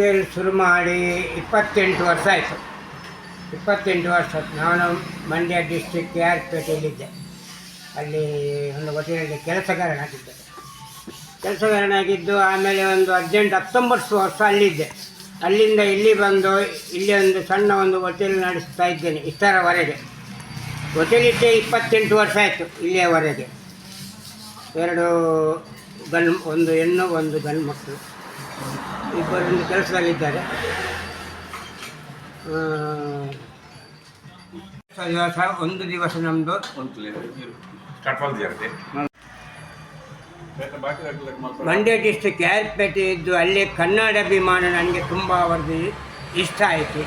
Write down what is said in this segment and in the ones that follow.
Hotel ಶುರು ಮಾಡಿ ಇಪ್ಪತ್ತೆಂಟು ವರ್ಷ ಆಯಿತು. ಇಪ್ಪತ್ತೆಂಟು ವರ್ಷ ನಾನು ಮಂಡ್ಯ ಡಿಸ್ಟ್ರಿಕ್ಟ್ ಕೆ ಆರ್ ಪೇಟೆಯಲ್ಲಿದ್ದೆ ಅಲ್ಲಿ ಒಂದು ಹೋಟೆಲಲ್ಲಿ ಕೆಲಸಗಾರನಾಗಿದ್ದೆ. ಕೆಲಸಗಾರನಾಗಿದ್ದು ಆಮೇಲೆ ಒಂದು ಅರ್ಜೆಂಟ್ ಹತ್ತೊಂಬತ್ತು ವರ್ಷ ಅಲ್ಲಿದ್ದೆ. ಅಲ್ಲಿಂದ ಇಲ್ಲಿ ಬಂದು ಇಲ್ಲಿ ಒಂದು ಸಣ್ಣ ಒಂದು ಹೋಟೆಲ್ ನಡೆಸ್ತಾ ಇದ್ದೇನೆ, ಇಷ್ಟರವರೆಗೆ. ಹೋಟೆಲಿದ್ದೆ ಇಪ್ಪತ್ತೆಂಟು ವರ್ಷ ಆಯಿತು ಇಲ್ಲಿಯವರೆಗೆ. ಎರಡು ಗಂಡು, ಒಂದು ಹೆಣ್ಣು, ಒಂದು ಗಂಡು ಮಕ್ಕಳು. ಇಬ್ಬರೊಂದು ಕೆಲಸದಾಗಿದ್ದಾರೆ ದಿವಸ ಒಂದು ದಿವಸ ನಮ್ಮದು ಮಂಡ್ಯ ಡಿಸ್ಟ್ರಿಕ್ ಕ್ಯಾರ್ಪೇಟೆ ಇದ್ದು ಅಲ್ಲಿ ಕನ್ನಡ ಅಭಿಮಾನ ನನಗೆ ತುಂಬ ಅವರದ್ದು ಇಷ್ಟ ಆಯಿತು.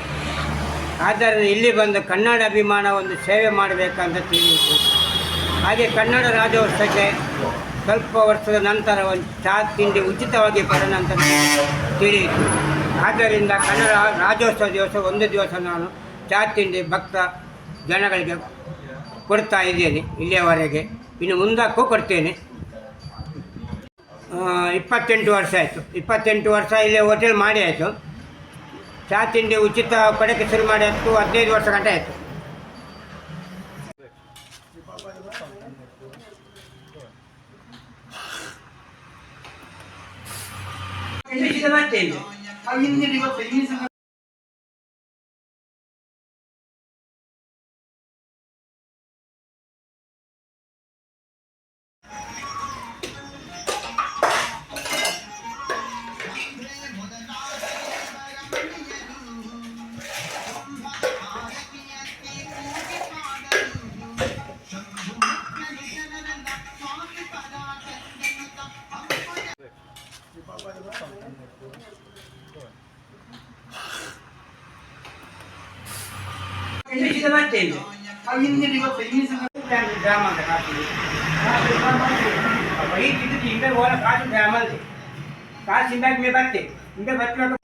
ಆದ್ದರಿಂದ ಇಲ್ಲಿ ಬಂದು ಕನ್ನಡ ಅಭಿಮಾನ ಒಂದು ಸೇವೆ ಮಾಡಬೇಕಂತ ತಿಳಿಯಿತು. ಹಾಗೆ ಕನ್ನಡ ರಾಜ್ಯೋತ್ಸವಕ್ಕೆ ಸ್ವಲ್ಪ ವರ್ಷದ ನಂತರ ಒಂದು ಚಹಾ ತಿಂಡಿ ಉಚಿತವಾಗಿ ಬರೋಣ ಅಂತ ತಿಳಿಯಿತು. ಆದ್ದರಿಂದ ಕನ್ನಡ ರಾಜ್ಯೋತ್ಸವ ದಿವಸ ಒಂದು ದಿವಸ ನಾನು ಚಹಾ ತಿಂಡಿ ಭಕ್ತ ಜನಗಳಿಗೆ ಕೊಡ್ತಾ ಇದ್ದೇನೆ ಇಲ್ಲಿಯವರೆಗೆ. ಇನ್ನು ಮುಂದಕ್ಕೂ ಕೊಡ್ತೇನೆ. ಇಪ್ಪತ್ತೆಂಟು ವರ್ಷ ಆಯಿತು. ಇಪ್ಪತ್ತೆಂಟು ವರ್ಷ ಇಲ್ಲೇ ಹೋಟೆಲ್ ಮಾಡಿ ಆಯಿತು. ಚಹಾ ತಿಂಡಿ ಉಚಿತ ಪಡೆಕ್ಕೆ ಶುರು ಮಾಡಿ ಹತ್ತು ಹದಿನೈದು ವರ್ಷ ಗಂಟೆ ಆಯಿತು. Elizabeth Taylor. How you ಕಾಸು ಹಿಂಗಾಗಿ ಮೇ ಬರ್ತೆ ಹಿಂಗೆ ಬರ್ಬೇಕು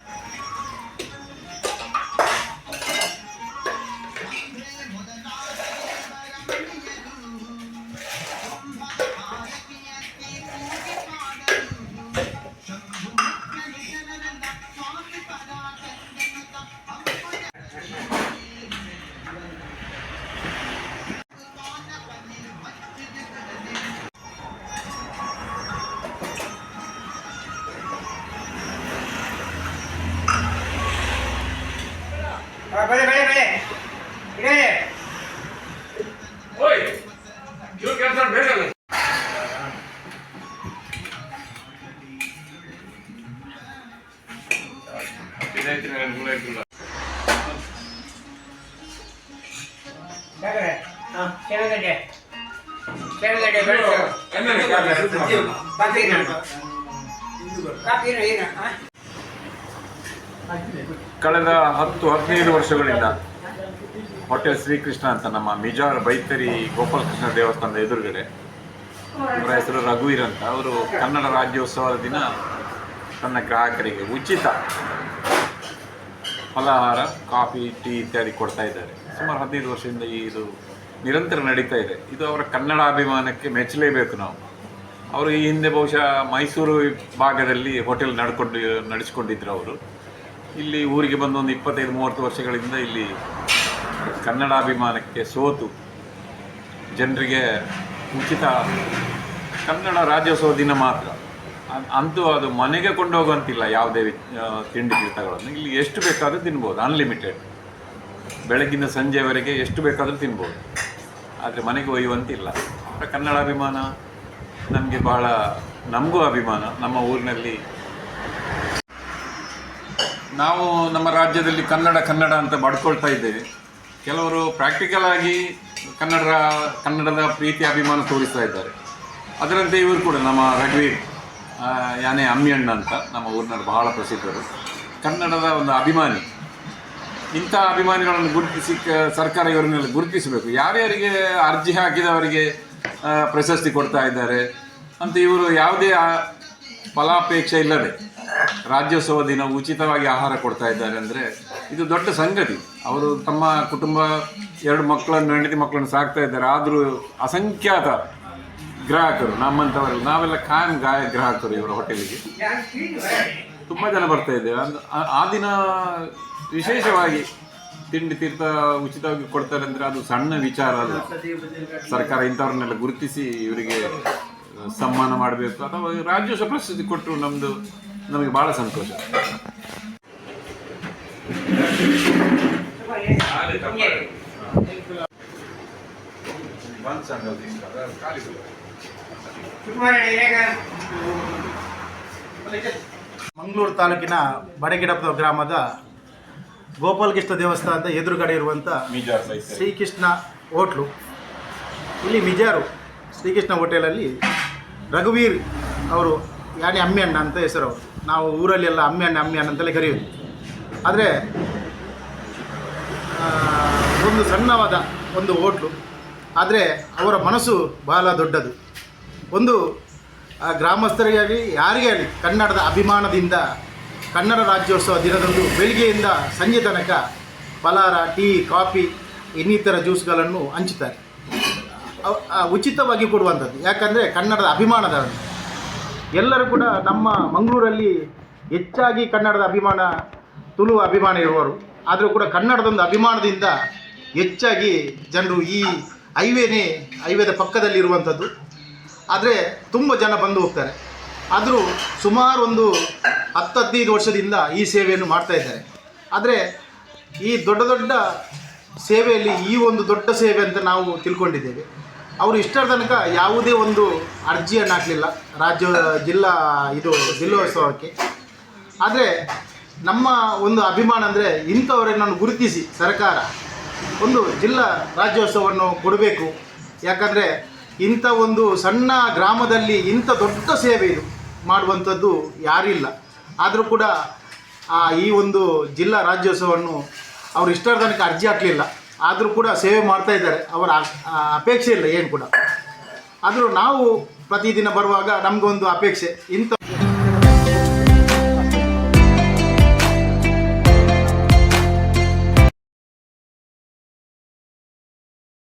ಕಳೆದ ಹತ್ತು ಹದಿನೈದು ವರ್ಷಗಳಿಂದ ಹೋಟೆಲ್ ಶ್ರೀಕೃಷ್ಣ ಅಂತ ನಮ್ಮ ಮಿಜಾರ್ ಬೈತರಿ ಗೋಪಾಲಕೃಷ್ಣ ದೇವಸ್ಥಾನದ ಎದುರುಗಡೆ. ಅವರ ಹೆಸರು ರಘುವೀರ್ ಅಂತ. ಅವರು ಕನ್ನಡ ರಾಜ್ಯೋತ್ಸವದ ದಿನ ತನ್ನ ಗ್ರಾಹಕರಿಗೆ ಉಚಿತ ಫಲಾಹಾರ, ಕಾಫಿ, ಟೀ ಇತ್ಯಾದಿ ಕೊಡ್ತಾ ಇದ್ದಾರೆ. ಸುಮಾರು ಹದಿನೈದು ವರ್ಷದಿಂದ ಈ ಇದು ನಿರಂತರ ನಡೀತಾ ಇದೆ. ಇದು ಅವರ ಕನ್ನಡ ಅಭಿಮಾನಕ್ಕೆ ಮೆಚ್ಚಲೇಬೇಕು ನಾವು. ಅವರು ಈ ಹಿಂದೆ ಬಹುಶಃ ಮೈಸೂರು ಭಾಗದಲ್ಲಿ ಹೋಟೆಲ್ ನಡ್ಕೊಂಡು, ನಡೆಸ್ಕೊಂಡಿದ್ರು ಅವರು. ಇಲ್ಲಿ ಊರಿಗೆ ಬಂದು ಒಂದು ಇಪ್ಪತ್ತೈದು, ಮೂವತ್ತು ವರ್ಷಗಳಿಂದ ಇಲ್ಲಿ ಕನ್ನಡ ಅಭಿಮಾನಕ್ಕೆ ಸೋತು. ಜನರಿಗೆ ಉಚಿತ ಕನ್ನಡ ರಾಜ್ಯೋತ್ಸವ ದಿನ ಮಾತ್ರ. ಅಂತೂ ಅದು ಮನೆಗೆ ಕೊಂಡೋಗುವಂತಿಲ್ಲ ಯಾವುದೇ ತಿಂಡಿ ತೀರ್ಥಗಳನ್ನು ಇಲ್ಲಿ ಎಷ್ಟು ಬೇಕಾದರೂ ತಿನ್ಬೋದು ಅನ್ಲಿಮಿಟೆಡ್ ಬೆಳಗಿನ ಸಂಜೆವರೆಗೆ ಎಷ್ಟು ಬೇಕಾದರೂ ತಿನ್ಬೋದು. ಆದರೆ ಮನೆಗೆ ಒಯ್ಯುವಂತಿಲ್ಲ. ಕನ್ನಡ ಅಭಿಮಾನ ನಮಗೆ ಬಹಳ, ನಮಗೂ ಅಭಿಮಾನ, ನಮ್ಮ ಊರಿನಲ್ಲಿ. ನಾವು ನಮ್ಮ ರಾಜ್ಯದಲ್ಲಿ ಕನ್ನಡ ಕನ್ನಡ ಅಂತ ಬಡ್ಕೊಳ್ತಾ ಇದ್ದೇವೆ. ಕೆಲವರು ಪ್ರಾಕ್ಟಿಕಲ್ ಆಗಿ ಕನ್ನಡ ಕನ್ನಡದ ಪ್ರೀತಿ, ಅಭಿಮಾನ ತೋರಿಸ್ತಾ ಇದ್ದಾರೆ. ಅದರಂತೆ ಇವರು ಕೂಡ ನಮ್ಮ ರಘುವೀರ್ ಯಾನೆ ಅಮ್ಮಿಯಣ್ಣ ಅಂತ ನಮ್ಮ ಊರಿನಲ್ಲಿ ಬಹಳ ಪ್ರಸಿದ್ಧರು. ಕನ್ನಡದ ಒಂದು ಅಭಿಮಾನಿ. ಇಂಥ ಅಭಿಮಾನಿಗಳನ್ನು ಗುರುತಿಸಿ ಸರ್ಕಾರ ಇವರನ್ನೆಲ್ಲ ಗುರುತಿಸಬೇಕು. ಯಾರ್ಯಾರಿಗೆ ಅರ್ಜಿ ಹಾಕಿದವರಿಗೆ ಪ್ರಶಸ್ತಿ ಕೊಡ್ತಾ ಇದ್ದಾರೆ ಅಂತ ಇವರು ಯಾವುದೇ ಫಲಾಪೇಕ್ಷೆ ಇಲ್ಲದೆ ರಾಜ್ಯೋತ್ಸವ ದಿನ ಉಚಿತವಾಗಿ ಆಹಾರ ಕೊಡ್ತಾ ಇದ್ದಾರೆ ಅಂದರೆ ಇದು ದೊಡ್ಡ ಸಂಗತಿ. ಅವರು ತಮ್ಮ ಕುಟುಂಬ, ಎರಡು ಮಕ್ಕಳನ್ನು, ಹೆಂಡತಿ ಮಕ್ಕಳನ್ನು ಸಾಕ್ತಾ ಇದ್ದಾರೆ. ಆದರೂ ಅಸಂಖ್ಯಾತ ಗ್ರಾಹಕರು, ನಮ್ಮಂಥವರೆಲ್ಲ, ನಾವೆಲ್ಲ ಖಾನ್ ಗಾಯ ಗ್ರಾಹಕರು ಇವರ ಹೋಟೆಲಿಗೆ. ತುಂಬ ಜನ ಬರ್ತಾ ಇದ್ದೇವೆ. ಅಂದ್ರೆ ಆ- ದಿನ ವಿಶೇಷವಾಗಿ ತಿಂಡಿ ತೀರ್ಥ ಉಚಿತವಾಗಿ ಕೊಡ್ತಾರೆ ಅಂದರೆ ಅದು ಸಣ್ಣ ವಿಚಾರ ಅದು. ಸರ್ಕಾರ ಇಂಥವ್ರನ್ನೆಲ್ಲ ಗುರುತಿಸಿ ಇವರಿಗೆ ಸನ್ಮಾನ ಮಾಡಬೇಕು. ಅಥವಾ ರಾಜ್ಯೋತ್ಸವ ಪ್ರಶಸ್ತಿ ಕೊಟ್ಟರು ನಮ್ಮದು ನಮಗೆ ಭಾಳ ಸಂತೋಷ. ಮಂಗಳೂರು ತಾಲೂಕಿನ ಬಡಗಿಡಪ್ಪ ಗ್ರಾಮದ ಗೋಪಾಲಕೃಷ್ಣ ದೇವಸ್ಥಾನದ ಎದುರುಗಡೆ ಇರುವಂಥ ಶ್ರೀಕೃಷ್ಣ ಹೋಟ್ಲು. ಇಲ್ಲಿ ಮಿಜಾರು ಶ್ರೀಕೃಷ್ಣ ಹೋಟೆಲಲ್ಲಿ ರಘುವೀರ್ ಅವರು ಯಾಣಿ ಅಮ್ಮಿ ಅಣ್ಣ ಅಂತ ಹೆಸರು ನಾವು ಊರಲ್ಲೆಲ್ಲ ಅಮ್ಮಿ ಅಣ್ಣ ಅಮ್ಮಿ ಅಣ್ಣ ಅಂತಲೇ ಕರೆಯೋದು. ಆದರೆ ಒಂದು ಸಣ್ಣವಾದ ಒಂದು ಹೋಟ್ಲು. ಆದರೆ ಅವರ ಮನಸ್ಸು ಬಹಳ ದೊಡ್ಡದು. ಒಂದು ಆ, ಗ್ರಾಮಸ್ಥರಿಗಾಗಲಿ ಯಾರಿಗೇ ಆಗಲಿ ಕನ್ನಡದ ಅಭಿಮಾನದಿಂದ ಕನ್ನಡ ರಾಜ್ಯೋತ್ಸವ ದಿನದಂದು ಬೆಳಿಗ್ಗೆಯಿಂದ ಸಂಜೆ ತನಕ ಫಲಾರ ಟೀ ಕಾಫಿ ಇನ್ನಿತರ ಜ್ಯೂಸ್ಗಳನ್ನು ಹಂಚುತ್ತಾರೆ. ಉಚಿತವಾಗಿ ಕೊಡುವಂಥದ್ದು. ಯಾಕಂದರೆ ಕನ್ನಡದ ಅಭಿಮಾನದ ಎಲ್ಲರೂ ಕೂಡ ನಮ್ಮ ಮಂಗಳೂರಲ್ಲಿ ಹೆಚ್ಚಾಗಿ ಕನ್ನಡದ ಅಭಿಮಾನ ತುಳು ಅಭಿಮಾನ ಇರುವವರು. ಆದರೂ ಕೂಡ ಕನ್ನಡದೊಂದು ಅಭಿಮಾನದಿಂದ ಹೆಚ್ಚಾಗಿ ಜನರು ಈ ಹೈವೇನೇ, ಹೈವೇದ ಪಕ್ಕದಲ್ಲಿರುವಂಥದ್ದು. ಆದರೆ ತುಂಬ ಜನ ಬಂದು ಹೋಗ್ತಾರೆ. ಆದರೂ ಸುಮಾರು ಒಂದು ಹತ್ತು, ಹದಿನೈದು ವರ್ಷದಿಂದ ಈ ಸೇವೆಯನ್ನು ಮಾಡ್ತಾ ಇದ್ದಾರೆ. ಆದರೆ ಈ ದೊಡ್ಡ ದೊಡ್ಡ ಸೇವೆಯಲ್ಲಿ ಈ ಒಂದು ದೊಡ್ಡ ಸೇವೆ ಅಂತ ನಾವು ತಿಳ್ಕೊಂಡಿದ್ದೇವೆ. ಅವರು ಇಷ್ಟರ ತನಕ ಯಾವುದೇ ಒಂದು ಅರ್ಜಿಯನ್ನು ಹಾಕಲಿಲ್ಲ. ರಾಜ್ಯ, ಜಿಲ್ಲಾ ಇದು ಜಿಲ್ಲೋತ್ಸವಕ್ಕೆ. ಆದರೆ ನಮ್ಮ ಒಂದು ಅಭಿಮಾನ ಅಂದರೆ ಇಂಥವರನ್ನು ಗುರುತಿಸಿ ಸರ್ಕಾರ. ಒಂದು ಜಿಲ್ಲಾ ರಾಜ್ಯೋತ್ಸವವನ್ನು ಕೊಡಬೇಕು. ಯಾಕಂದರೆ ಇಂಥ ಒಂದು ಸಣ್ಣ ಗ್ರಾಮದಲ್ಲಿ ಇಂಥ ದೊಡ್ಡ ಸೇವೆ ಇದು ಮಾಡುವಂಥದ್ದು ಯಾರಿಲ್ಲ. ಆದರೂ ಕೂಡ ಆ, ಈ ಒಂದು ಜಿಲ್ಲಾ ರಾಜ್ಯೋತ್ಸವವನ್ನು ಅವರು ಇಷ್ಟಾರ್ಧನಕ್ಕೆ ಅರ್ಜಿ ಹಾಕಲಿಲ್ಲ. ಆದರೂ ಕೂಡ ಸೇವೆ ಮಾಡ್ತಾ ಇದ್ದಾರೆ. ಅವರ ಅಪೇಕ್ಷೆ ಇಲ್ಲ ಏನು ಕೂಡ. ಆದರೂ ನಾವು ಪ್ರತಿದಿನ ಬರುವಾಗ ನಮಗೊಂದು ಅಪೇಕ್ಷೆ ಇಂಥ